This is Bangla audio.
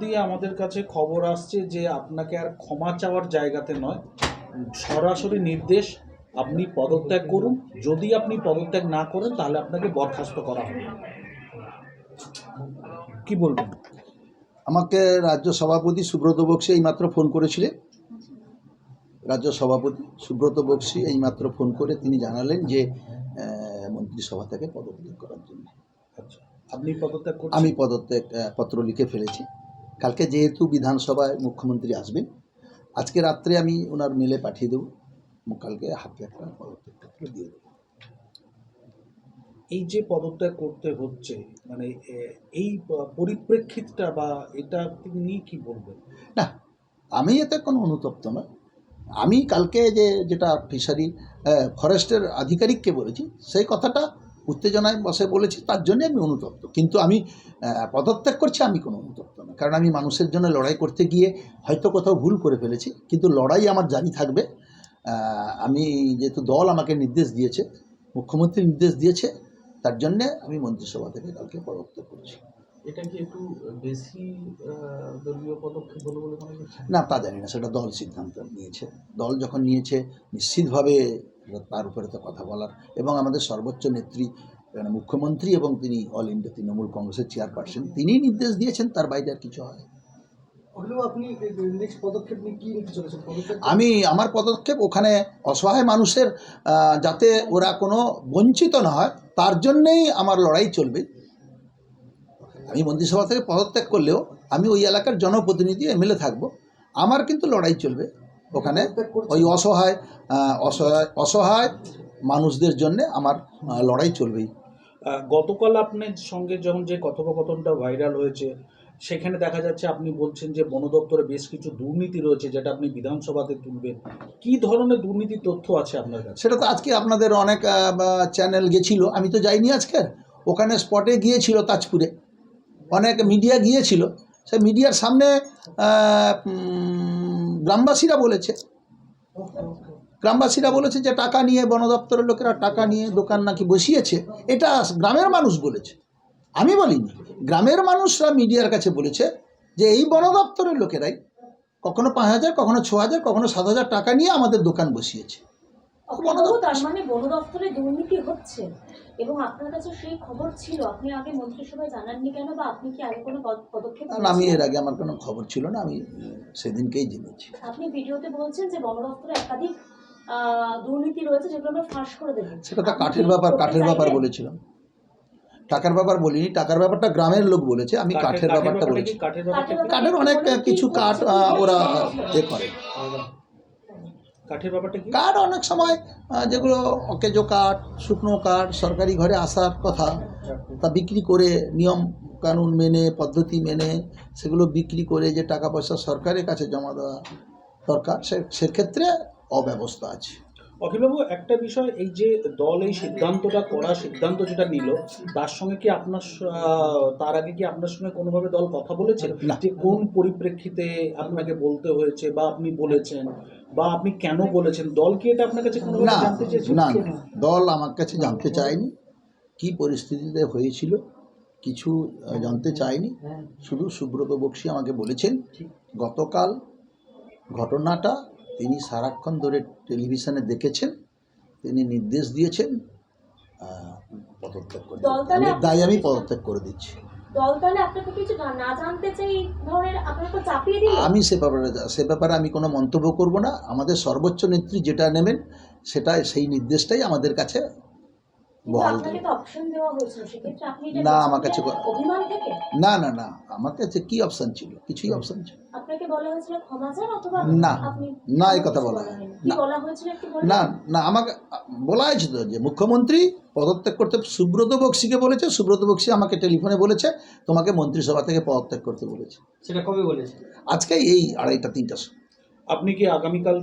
দিয়ে আমাদের কাছে খবর আসছে যে আপনাকে আর ক্ষমা চাওয়ার জায়গাতে নয়। সরাসরি নির্দেশ আপনি পদত্যাগ করুন। যদি আপনি পদত্যাগ না করেন তাহলে আপনাকে বরখাস্ত করা হবে। কি বলবেন? আমাকে রাজ্য সভাপতি সুব্রত বক্সি এইমাত্র ফোন করেছিলেন রাজ্য সভাপতি সুব্রত বক্সি এইমাত্র ফোন করে তিনি জানালেন যে মন্ত্রিসভা থেকে পদত্যাগ করার জন্য। আচ্ছা। আপনি পদত্যাগ আমি পদত্যাগ পত্র লিখে ফেলেছি। কালকে যেহেতু বিধানসভায় মুখ্যমন্ত্রী আসবেন আজকে রাত্রে আমি ওনার মেলে পাঠিয়ে দেবো। কালকে হাতে একটা পদত্যাগ পত্র দিয়ে দেবো। এই যে পদত্যাগ করতে হচ্ছে মানে এই পরিপ্রেক্ষিতটা বা এটা নিয়ে কি বলবেন? না আমি এতে কোনো অনুতপ্ত নয় আমি কালকে যে যেটা ফিশারি ফরেস্টের আধিকারিককে বলেছি সেই কথাটা উত্তেজনায় বসে বলেছি, তার জন্যে আমি অনুতপ্ত। কিন্তু আমি পদত্যাগ করছি, আমি কোনো অনুতপ্ত না কারণ আমি মানুষের জন্য লড়াই করতে গিয়ে হয়তো কোথাও ভুল করে ফেলেছি, কিন্তু লড়াই আমার জারি থাকবে। আমি যেহেতু দল আমাকে নির্দেশ দিয়েছে, মুখ্যমন্ত্রী নির্দেশ দিয়েছে, তার জন্যে আমি মন্ত্রিসভা থেকে কালকে পদত্যাগ করছি। এটা কি একটু বেশি দলীয় পদক্ষেপ বলে বলে মনে করছেন? না তা জানি না সেটা দল সিদ্ধান্ত নিয়েছে। দল যখন নিয়েছে নিশ্চিতভাবে তার উপরে তো কথা বলার। এবং আমাদের সর্বোচ্চ নেত্রী মানে মুখ্যমন্ত্রী এবং তিনি অল ইন্ডিয়া তৃণমূল কংগ্রেসের চেয়ারপারসন তিনিই নির্দেশ দিয়েছেন তার বাইরে আর কিছু হয় হলেও আপনি নেক্সট পদক্ষেপ নিয়ে কি নিতে চলেছেন? পদক্ষেপ আমি আমার পদক্ষেপ ওখানে অসহায় মানুষের যাতে ওরা কোনো বঞ্চিত না হয় তার জন্যেই আমার লড়াই চলবে। আমি মন্ত্রিসভা থেকে পদত্যাগ করলেও আমি ওই এলাকার জনপ্রতিনিধি এমএলএ থাকব। আমার কিন্তু লড়াই চলবে ওখানে। ওই অসহায় অসহায় অসহায় মানুষদের জন্য আমার লড়াই চলবেই। গতকাল আপনার সঙ্গে যখন যে কথোপকথনটা ভাইরাল হয়েছে সেখানে দেখা যাচ্ছে আপনি বলছেন যে বন দপ্তরে বেশ কিছু দুর্নীতি রয়েছে যেটা আপনি বিধানসভাতে তুলবেন। কি ধরনের দুর্নীতির তথ্য আছে আপনার কাছে? সেটা তো আজকে আপনাদের অনেক চ্যানেল গেছিল। আমি তো যাইনি আজকের। ওখানে স্পটে গিয়েছিল তাজপুরে। অনেক মিডিয়া গিয়েছিল সে মিডিয়ার সামনে গ্রামবাসীরা বলেছে গ্রামবাসীরা বলেছে যে টাকা নিয়ে বন দপ্তরের লোকেরা টাকা নিয়ে দোকান নাকি বসিয়েছে, এটা গ্রামের মানুষ বলেছে। আমি বলিনি, গ্রামের মানুষরা মিডিয়ার কাছে বলেছে যে এই বন দপ্তরের লোকেরাই কখনো পাঁচ হাজার, কখনো ছ হাজার, কখনো সাত হাজার টাকা নিয়ে আমাদের দোকান বসিয়েছে। অভিনব তার মানে বন দপ্তরে দুর্নীতি হচ্ছে। এবং আপনার কাছে সেই খবর ছিল আপনি আগে মন্ত্রিসভায় জানাননি কেন বা আপনি কি আগে কোনো পদক্ষেপ আমি এর আগে আমার কোনো খবর ছিল না আমি সেদিনকেই জেনেছি। আপনি ভিডিওতে বলছেন যে বন দপ্তরে একাধিক আহ, দুর্নীতি রয়েছে যেগুলো আমরা ফাঁস করে দেবো। সেটা তো কাঠের ব্যাপার কাঠের ব্যাপার বলেছিলাম। টাকার ব্যাপার বলিনি টাকার ব্যাপারটা গ্রামের লোক বলেছে আমি কাঠের ব্যাপারটা বলেছি? কাঠের অনেক কিছু কাঠ ওরা এ করে। কাঠের ব্যাপারটা কি? কাঠ অনেক সময় যেগুলো অকেজো কাঠ শুকনো কাঠ সরকারি ঘরে আসার কথা তা বিক্রি করে নিয়ম কানুন মেনে পদ্ধতি মেনে সেগুলো বিক্রি করে যে টাকা পয়সা সরকারের কাছে জমা দেওয়া দরকার সে সেক্ষেত্রে অব্যবস্থা আছে। অখিলবাবু একটা বিষয় এই যে দল এই সিদ্ধান্তটা করা সিদ্ধান্ত যেটা নিল তার সঙ্গে কি আপনার তার আগে কি আপনার সঙ্গে কোনোভাবে দল কথা বলেছে? না। যে কোন পরিপ্রেক্ষিতে আপনাকে বলতে হয়েছে বা আপনি বলেছেন বা আপনি কেন বলেছেন? দল কি এটা আপনার কাছে কোনোভাবে না জানতে চেয়েছে? না না। দল আমার কাছে জানতে চায়নি। কি পরিস্থিতিতে হয়েছিল কিছু জানতে চায়নি। শুধু সুব্রত বক্সি আমাকে বলেছেন গতকাল ঘটনাটা তিনি সারাক্ষণ ধরে টেলিভিশনে দেখেছেন তিনি নির্দেশ দিয়েছেন পদত্যাগ করে আমি- তাই আমি পদত্যাগ করে দিচ্ছি। আমি সে ব্যাপারে সে ব্যাপারে আমি কোনো মন্তব্য করব না। আমাদের সর্বোচ্চ নেত্রী যেটা নেবেন সেটা সেই নির্দেশটাই আমাদের কাছে বহাল না, আমার কাছে না না না আমার কাছে কি অপশন ছিল কিছুই অপশন ছিল আপনাকে বলা হয়েছিল ক্ষমা চান অথবা না, না, এই কথা বলা। হয়নি। না। বলা হয়েছিল একটু বলবেন? না না আমাকে বলা হয়েছিল যে মুখ্যমন্ত্রী পদত্যাগ করতে সুব্রত বক্সিকে বলেছে সুব্রত বক্সি আমাকে টেলিফোনে বলেছে তোমাকে মন্ত্রিসভা থেকে পদত্যাগ করতে বলেছে সেটা কবে বলেছে আজকে এই আড়াইটা সময় আপনি কি আগামীকাল